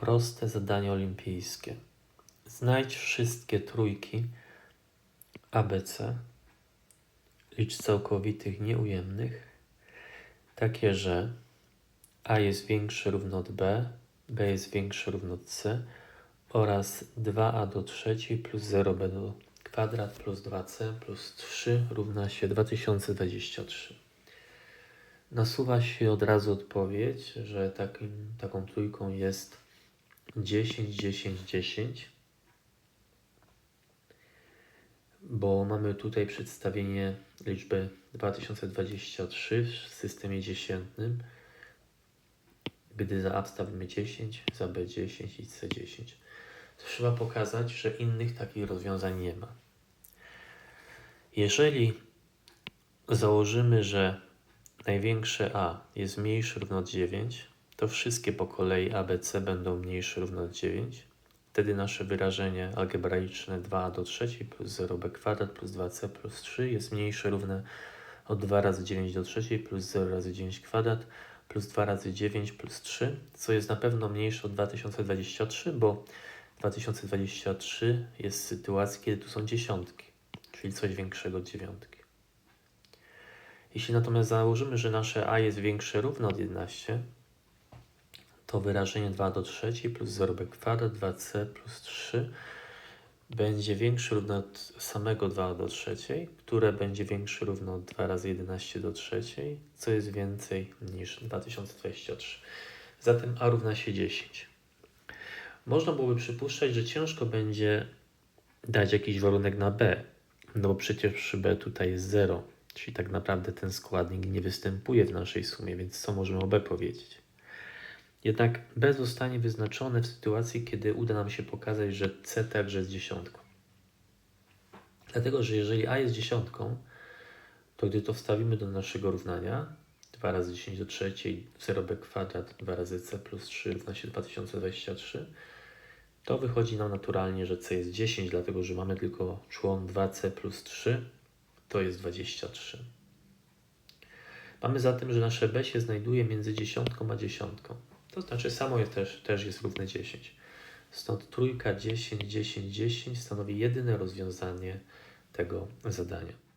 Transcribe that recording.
Proste zadanie olimpijskie. Znajdź wszystkie trójki ABC, licz całkowitych nieujemnych, takie, że A jest większe równo od B, B jest większe równo od C oraz 2A do trzeciej plus 0B do kwadrat plus 2C plus 3 równa się 2023. Nasuwa się od razu odpowiedź, że takim, taką trójką jest 10, 10, 10, bo mamy tutaj przedstawienie liczby 2023 w systemie dziesiętnym, gdy za A wstawimy 10, za B 10 i C 10. Trzeba pokazać, że innych takich rozwiązań nie ma. Jeżeli założymy, że największe A jest mniejsze równo od 9, to wszystkie po kolei ABC będą mniejsze równo od 9. Wtedy nasze wyrażenie algebraiczne 2a do trzeciej plus 0b kwadrat plus 2c plus 3 jest mniejsze równe od 2 razy 9 do trzeciej plus 0 razy 9 kwadrat plus 2 razy 9 plus 3, co jest na pewno mniejsze od 2023, bo 2023 jest w sytuacji, kiedy tu są dziesiątki, czyli coś większego od dziewiątki. Jeśli natomiast założymy, że nasze a jest większe równo od 11, to wyrażenie 2 do trzeciej plus 0b kwadrat 2c plus 3 będzie większe równo od samego 2 do trzeciej, które będzie większe równo od 2 razy 11 do trzeciej, co jest więcej niż 2023. Zatem a równa się 10. Można byłoby przypuszczać, że ciężko będzie dać jakiś warunek na b, no bo przecież przy b tutaj jest 0, czyli tak naprawdę ten składnik nie występuje w naszej sumie, więc co możemy o b powiedzieć? Jednak B zostanie wyznaczone w sytuacji, kiedy uda nam się pokazać, że C także jest dziesiątką. Dlatego, że jeżeli A jest dziesiątką, to gdy to wstawimy do naszego równania, 2 razy 10 do trzeciej, 0b kwadrat, 2 razy c plus 3 równa się 2023, to wychodzi nam naturalnie, że c jest 10, dlatego że mamy tylko człon 2c plus 3, to jest 23. Mamy zatem, że nasze b się znajduje między dziesiątką a dziesiątką. To znaczy samo jest też, też jest równe 10. Stąd trójka 10, 10, 10 stanowi jedyne rozwiązanie tego zadania.